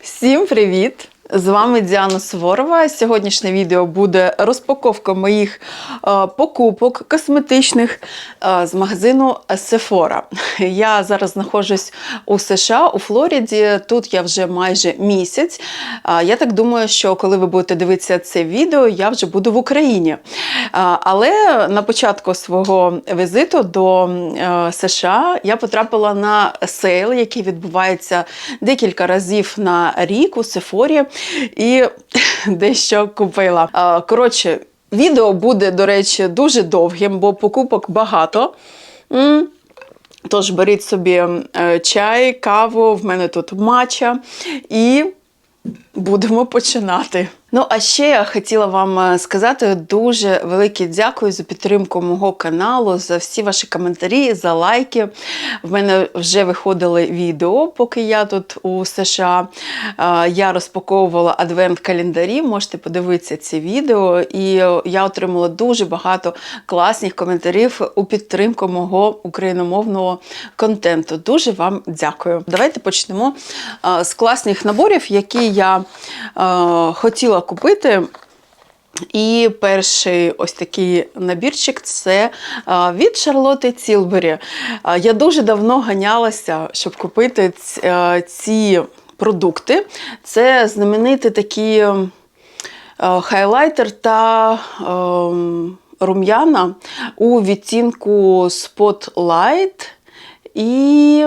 Всім привіт! З вами Діана Суворова. Сьогоднішнє відео буде розпаковка моїх е, покупок косметичних е, з магазину Sephora. Я зараз знаходжусь у США, у Флориді. Тут я вже майже місяць. Я так думаю, що коли ви будете дивитися це відео, я вже буду в Україні. Але на початку свого візиту до е, США я потрапила на сейл, який відбувається декілька разів на рік у Сефорі, і дещо купила. Коротше, відео буде, до речі, дуже довгим, бо покупок багато. Тож беріть собі е, чай, каву, в мене тут мача, і будемо починати. Ну, а ще я хотіла вам е, сказати дуже велике дякую за підтримку мого каналу, за всі ваші коментарі, за лайки. В мене вже виходили відео, поки я тут у США. Е, Я розпаковувала адвент-календарі. Можете подивитися ці відео. І я отримала дуже багато класних коментарів у підтримку мого україномовного контенту. Дуже вам дякую. Давайте почнемо е, з класних наборів, які я е, хотіла купити. І перший ось такий набірчик це від Шарлоти Цілбері. Я дуже давно ганялася, щоб купити ці продукти. Це знаменитий такий хайлайтер та рум'яна у відтінку Spotlight і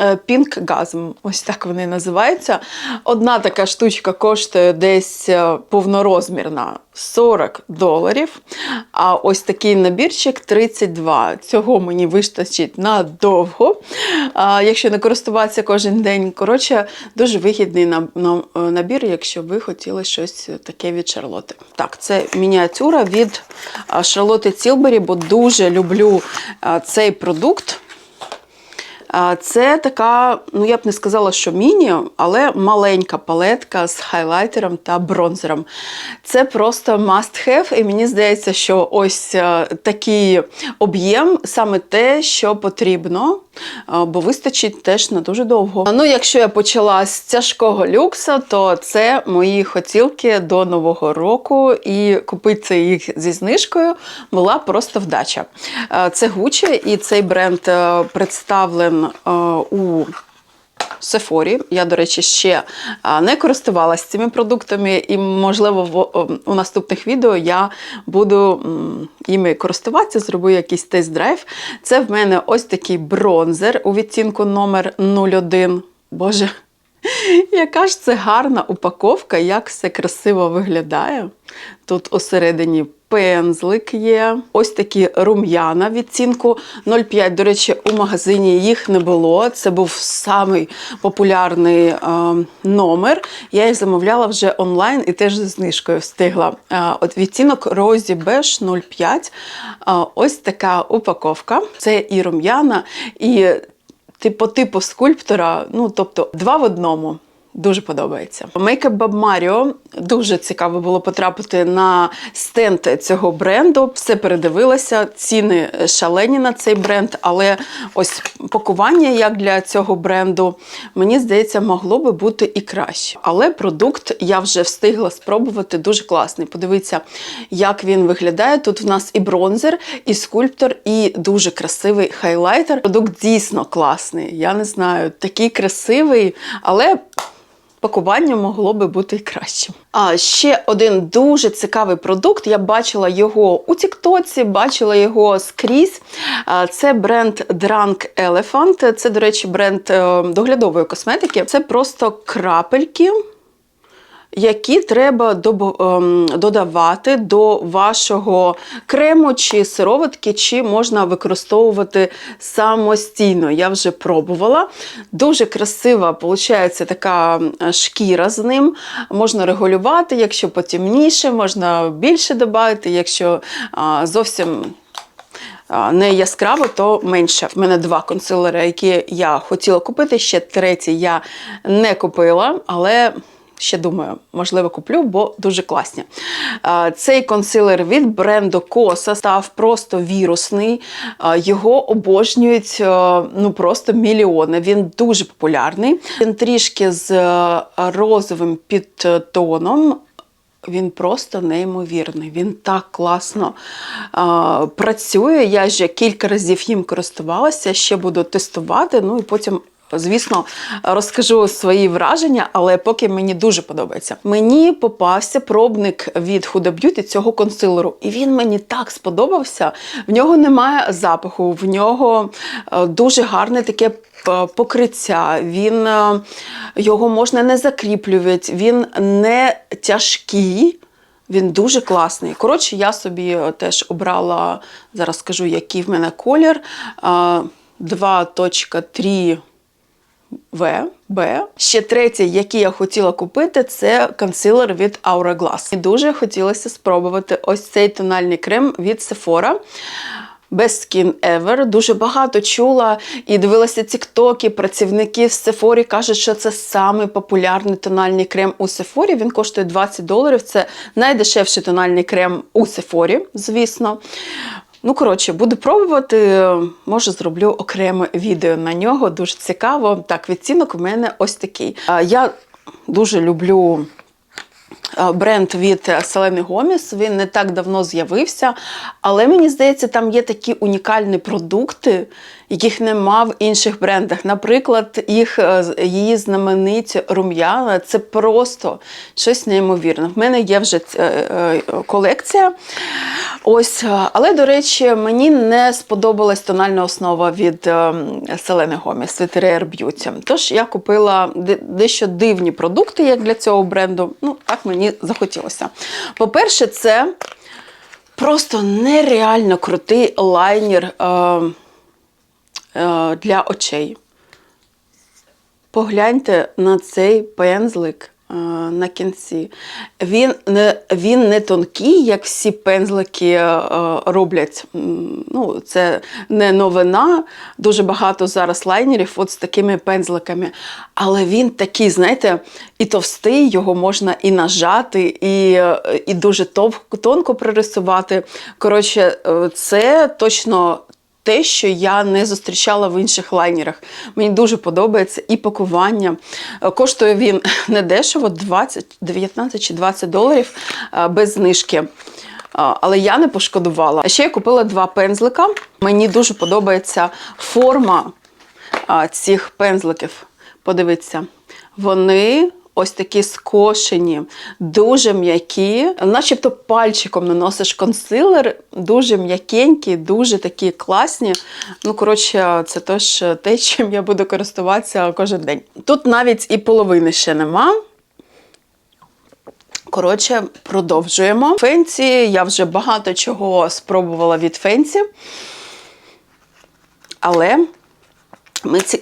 е, Gasm. Ось так вони називаються. Одна така штучка коштує десь е, повнорозмірна 40 доларів. А ось такий набірчик 32. Цього мені вистачить надовго. Якщо не користуватися кожен день. Коротше, дуже вигідний на- набір, якщо ви хотіли щось таке від Шарлоти. Так, це мініатюра від Шарлоти Цілбері, бо дуже люблю цей продукт. Це така, ну я б не сказала, що міні, але маленька палетка з хайлайтером та бронзером. Це просто must have, і мені здається, що ось е, такий об'єм саме те, що потрібно, е, бо вистачить теж на дуже довго. Ну, якщо я почала з тяжкого люксу, то це мої хотілки до нового року, і купити їх зі знижкою була просто вдача. Е, Це Gucci, і цей бренд представлен е, у Сефорі. Я, до речі, ще не користувалася цими продуктами, і, можливо, у наступних відео я буду м, іми користуватися, зроблю якийсь тест-драйв. Це в мене ось такий бронзер у відтінку номер 01. Боже, яка ж це гарна упаковка, як все красиво виглядає. Тут усередині пензлик є. Ось такі рум'яна відцінку 0,5. До речі, у магазині їх не було. Це був самий популярний е, номер. Я їх замовляла вже онлайн і теж зі знижкою встигла. Е, от відтінок Rosy Beige 0,5. Е, ось така упаковка. Це і рум'яна, і по типу скульптора, ну тобто два в одному. Дуже подобається. Makeup Bob Mario. Дуже цікаво було потрапити на стенд цього бренду. Все передивилася. Ціни шалені на цей бренд, але ось пакування як для цього бренду, мені здається, могло би бути і краще. Але продукт я вже встигла спробувати дуже класний. Подивіться, як він виглядає. Тут в нас і бронзер, і скульптор, і дуже красивий хайлайтер. Продукт дійсно класний. Я не знаю, такий красивий, але. Пакування могло би бути і кращим. А ще один дуже цікавий продукт. Я бачила його у Тіктоці, бачила його скрізь. Це бренд Drunk Elephant. Це, до речі, бренд е, доглядової косметики. Це просто крапельки які треба ем, додавати до вашого крему чи сироватки, чи можна використовувати самостійно. Я вже пробувала. Дуже красива виходить така шкіра з ним. Можна регулювати, якщо потемніше, можна більше додати, якщо зовсім. Не яскраво, то менше. В мене два консилери, які я хотіла купити. Ще третій я не купила, але Ще думаю, можливо, куплю, бо дуже класні. Цей консилер від бренду Коса став просто вірусний. Його обожнюють ну, просто мільйони. Він дуже популярний. Він трішки з е, розовим підтоном. Він просто неймовірний. Він так класно а, працює. Я вже кілька разів їм користувалася, ще буду тестувати. Ну і потім. Звісно, розкажу свої враження, але поки мені дуже подобається. Мені попався пробник від Huda Beauty цього консилеру, і він мені так сподобався. В нього немає запаху, в нього е, дуже гарне таке покриття. Він е, його можна не закріплювати, він не тяжкий. Він дуже класний. Коротше, я собі е, теж обрала, зараз скажу, який в мене колір. 2.3 В, Б. Ще третє, який я хотіла купити, це консилер від Hourglass. І дуже хотілося спробувати ось цей тональний крем від Sephora. Best Skin Ever. Дуже багато чула і дивилася тіктоки. Працівники в Сефорі кажуть, що це самий популярний тональний крем у Сефорі. Він коштує 20 доларів. Це найдешевший тональний крем у Сефорі, звісно. Ну, коротше, буду пробувати. Може, зроблю окреме відео на нього. Дуже цікаво. Так, відцінок у мене ось такий. Я дуже люблю. Бренд від Селени Гоміс, він не так давно з'явився, але мені здається, там є такі унікальні продукти, яких нема в інших брендах. Наприклад, їх, е, її знамениті рум'яна це просто щось неймовірне. В мене є вже е, е, колекція. Ось, але, до речі, мені не сподобалась тональна основа від Селени Гоміс від Rare Beauty. Тож я купила дещо дивні продукти, як для цього бренду. Ну, так мені захотілося. По-перше, це просто нереально крутий лайнер е, для очей. Погляньте на цей пензлик е, на кінці. Він не, він не тонкий, як всі пензлики е, роблять. Ну, це не новина. Дуже багато зараз лайнерів от з такими пензликами. Але він такий, знаєте, і товстий, його можна і нажати, і, е, і дуже тонко пририсувати. Коротше, е, це точно те, що я не зустрічала в інших лайнерах. Мені дуже подобається і пакування. Е, Коштує він недешево, 20, 19 чи 20 доларів е, без знижки. Е, Але я не пошкодувала. А ще я купила два пензлика. Мені дуже подобається форма цих пензликів. Подивіться, вони ось такі скошені, дуже м'які, начебто пальчиком наносиш консилер, дуже м'якенькі, дуже такі класні. Ну, коротше, це теж те, чим я буду користуватися кожен день. Тут навіть і половини ще нема. Коротше, продовжуємо. Фенці я вже багато чого спробувала від Фенці. Але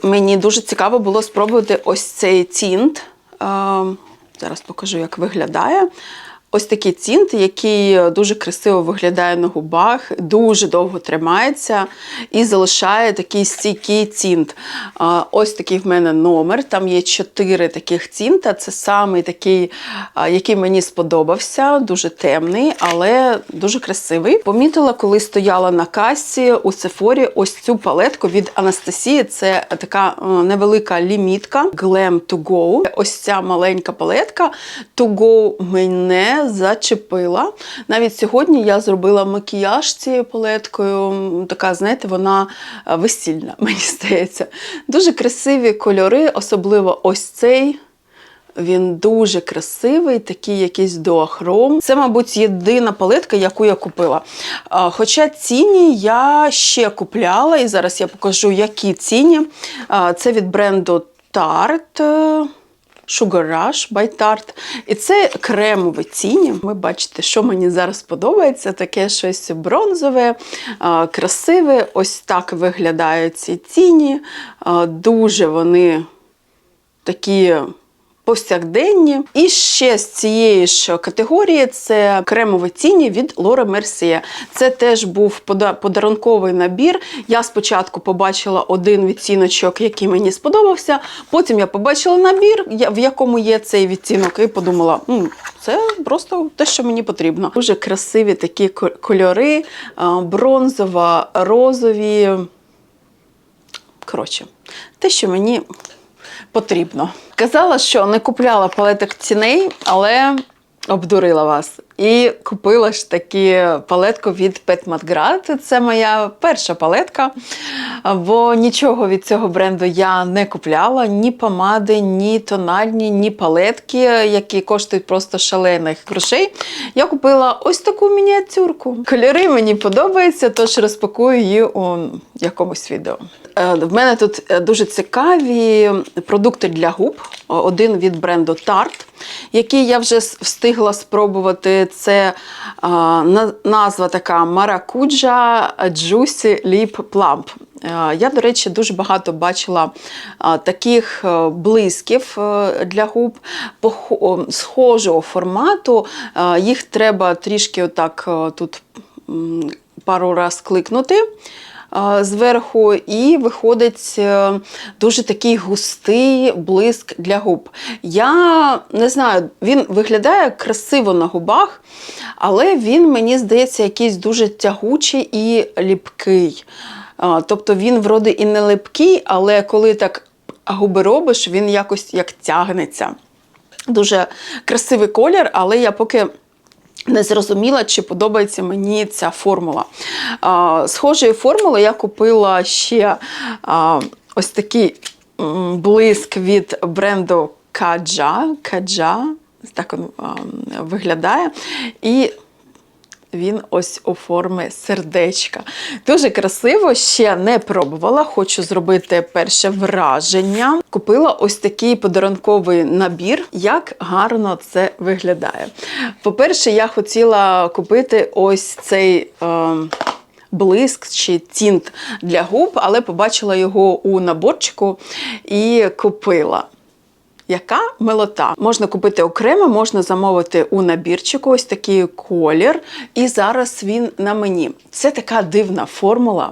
мені дуже цікаво було спробувати ось цей тінт. Е, зараз покажу, як виглядає. Ось такий тінт, який дуже красиво виглядає на губах, дуже довго тримається і залишає такий стійкий тінт. Е, Ось такий в мене номер. Там є чотири таких тінта. Це самий такий, е, який мені сподобався, дуже темний, але дуже красивий. Помітила, коли стояла на касі у Сефорі ось цю палетку від Анастасії. Це така е, невелика лімітка Glam to Go. Ось ця маленька палетка to Go мене зачепила. Навіть сьогодні я зробила макіяж цією палеткою. Така, знаєте, вона е, весільна, мені здається. Дуже красиві кольори, особливо ось цей. Він дуже красивий, такий якийсь дуахром. Це, мабуть, єдина палетка, яку я купила. Хоча ціні я ще купляла, і зараз я покажу, які ціні. Це від бренду Tarte. Sugar Rush by Tarte. І це кремове тіні. Ви бачите, що мені зараз подобається. Таке щось бронзове, красиве. Ось так виглядають ці тіні. Дуже вони такі повсякденні. І ще з цієї ж категорії це кремові тіні від Лора Мерсія. Це теж був подарунковий набір. Я спочатку побачила один відтіночок, який мені сподобався. Потім я побачила набір, в якому є цей відтінок, і подумала, «М, це просто те, що мені потрібно. Дуже красиві такі кольори, а, бронзово, розові. Коротше, те, що мені потрібно. Казала, що не купляла палеток ціней, але обдурила вас. І купила ж таки палетку від Pet Madgrad. Це моя перша палетка, бо нічого від цього бренду я не купляла: ні помади, ні тональні, ні палетки, які коштують просто шалених грошей. Я купила ось таку мініатюрку. Кольори мені подобаються, тож розпакую її у якомусь відео. Е, В мене тут е, дуже цікаві продукти для губ. Один від бренду Tarte, який я вже встигла спробувати. Це назва така Maracuja Juicy Lip Plump. Я, до речі, дуже багато бачила таких е, блисків для губ схожого формату. Їх треба трішки отак тут пару раз кликнути е, зверху, і виходить е, дуже такий густий блиск для губ. Я не знаю, він виглядає красиво на губах, але він, мені здається, якийсь дуже тягучий і ліпкий. Е, Тобто він вроде і не липкий, але коли так губи робиш, він якось як тягнеться. Дуже красивий колір, але я поки не зрозуміла, чи подобається мені ця формула. Схожої формули я купила ще ось такий блиск від бренду Каджа. Каджа. Так він виглядає. І він ось у формі сердечка. Дуже красиво, ще не пробувала. Хочу зробити перше враження. Купила ось такий подарунковий набір. Як гарно це виглядає. По-перше, я хотіла купити ось цей. Е, Блиск чи тінт для губ, але побачила його у наборчику і купила. Яка милота? Можна купити окремо, можна замовити у набірчику ось такий колір. І зараз він на мені. Це така дивна формула.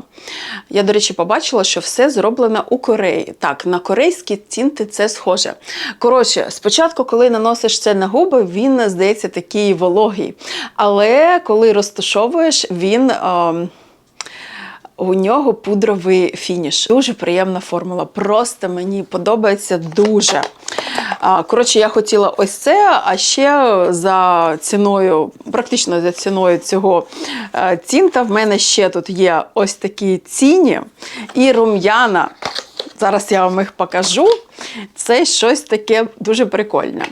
Я, до речі, побачила, що все зроблено у Кореї. Так, на корейські тінти це схоже. Коротше, спочатку, коли наносиш це на губи, він здається такий вологий. Але коли розташовуєш, він. ем, у нього пудровий фініш. Дуже приємна формула. Просто мені подобається дуже. Коротше, я хотіла ось це, а ще за ціною, практично за ціною цього е, тінта, в мене ще тут є ось такі ціні і рум'яна. Зараз я вам їх покажу. Це щось таке дуже прикольне.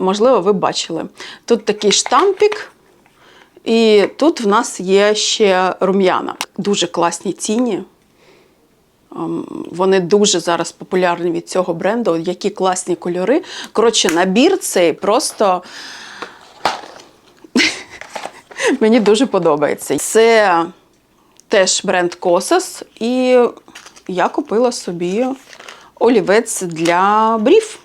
Можливо, ви бачили. Тут такий штампік. І тут в нас є ще рум'яна. Дуже класні тіні. Ем, Вони дуже зараз популярні від цього бренду. Які класні кольори. Коротше, набір цей просто мені дуже подобається. Це теж бренд Kosas. І я купила собі олівець для брів.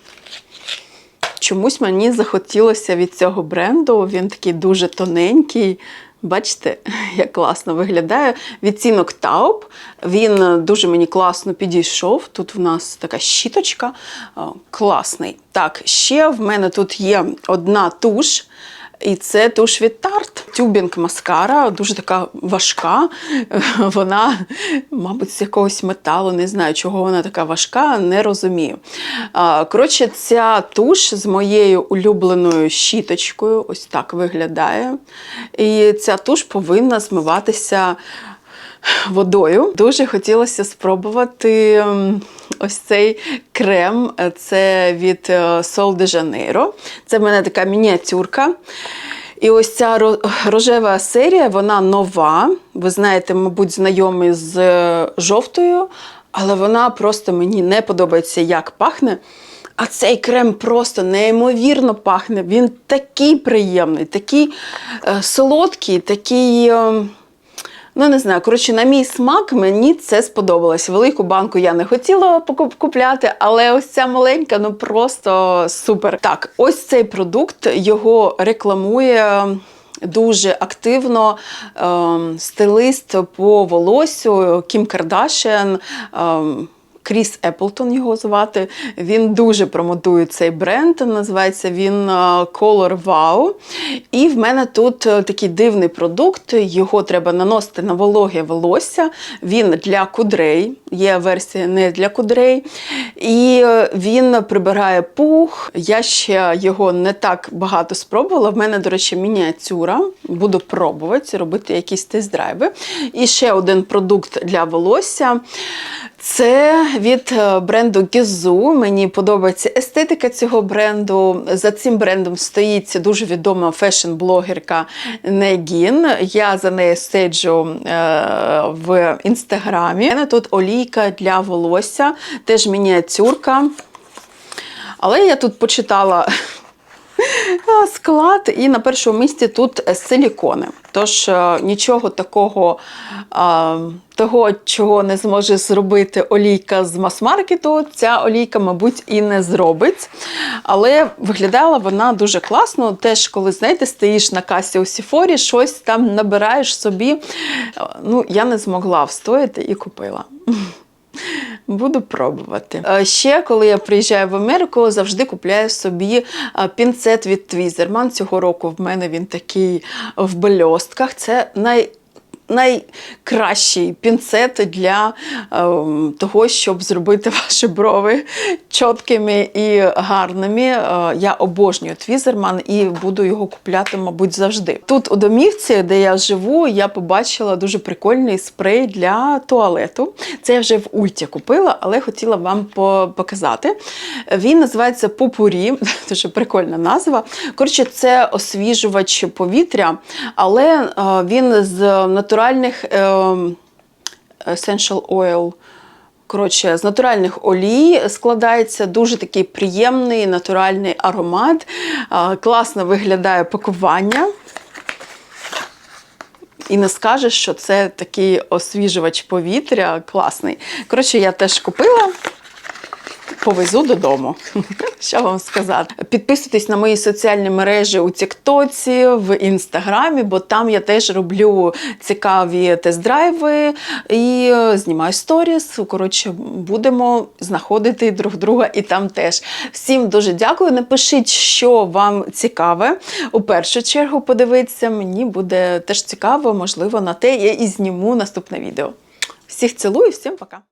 Чомусь мені захотілося від цього бренду. Він такий дуже тоненький. Бачите, як класно виглядає. Відцінок Тауп. Він дуже мені класно підійшов. Тут в нас така щіточка. О, Класний. Так, ще в мене тут є одна туш. І це туш від тарт. Тюбінг маскара, дуже така важка. Вона, мабуть, з якогось металу, не знаю, чого вона така важка, не розумію. Коротше, ця туш з моєю улюбленою щіточкою, ось так виглядає. І ця туш повинна змиватися водою. Дуже хотілося спробувати ось цей крем. Це від е, Sol de Janeiro. Це в мене така мініатюрка. І ось ця рожева серія, вона нова. Ви знаєте, мабуть, знайомі з е, жовтою, але вона просто мені не подобається, як пахне. А цей крем просто неймовірно пахне. Він такий приємний, такий е, солодкий, такий. Е, Ну, не знаю, коротше, на мій смак мені це сподобалось. Велику банку я не хотіла купляти, але ось ця маленька, ну просто супер. Так, ось цей продукт його рекламує. Дуже активно ем, стилист по волосю Кім Кардашен. Ем, Кріс Еплтон його звати. Він дуже промотує цей бренд. Називається він е, Color Wow. І в мене тут е, такий дивний продукт. Його треба наносити на вологе волосся. Він для кудрей. Є версія не для кудрей. І е, він прибирає пух. Я ще його не так багато спробувала. В мене, до речі, мініатюра. Буду пробувати робити якісь тест-драйви. І ще один продукт для волосся. Це від е, бренду Gizou. Мені подобається естетика цього бренду. За цим брендом стоїть дуже відома фешн-блогерка Негін. Я за нею стежу е, в інстаграмі. У мене тут олійка для волосся, теж мініатюрка. Але я тут почитала склад, і на першому місці тут силікони. Тож е, нічого такого, того, чого не зможе зробити олійка з мас-маркету, ця олійка, мабуть, і не зробить. Але виглядала вона дуже класно. Теж, коли знаєте, стоїш на касі у Сіфорі, щось там набираєш собі. Е, Ну, я не змогла встояти і купила. Буду пробувати. Е, Ще коли я приїжджаю в Америку, завжди купляю собі е, пінцет від Твізерман. Цього року в мене він такий в бельостках. Це най. Найкращий пінцет для ем, того, щоб зробити ваші брови чіткими і гарними. Е, я обожнюю Твізерман і буду його купляти, мабуть, завжди. Тут у домівці, де я живу, я побачила дуже прикольний спрей для туалету. Це я вже в Ульті купила, але хотіла вам показати. Він називається Попурі, дуже прикольна назва. Коротше, це освіжувач повітря, але е, він з натуральних е, essential oil. Коротше, з натуральних олій складається дуже такий приємний натуральний аромат. Класно виглядає пакування. І не скажеш, що це такий освіжувач повітря класний. Коротше, я теж купила. Повезу додому. Що вам сказати? Підписуйтесь на мої соціальні мережі у Тіктоці, в Інстаграмі, бо там я теж роблю цікаві тест-драйви і е, знімаю сторіс. Коротше, будемо знаходити друг друга і там теж. Всім дуже дякую. Напишіть, що вам цікаве. У першу чергу подивитися. Мені буде теж цікаво, можливо, на те я і зніму наступне відео. Всіх цілую, всім пока!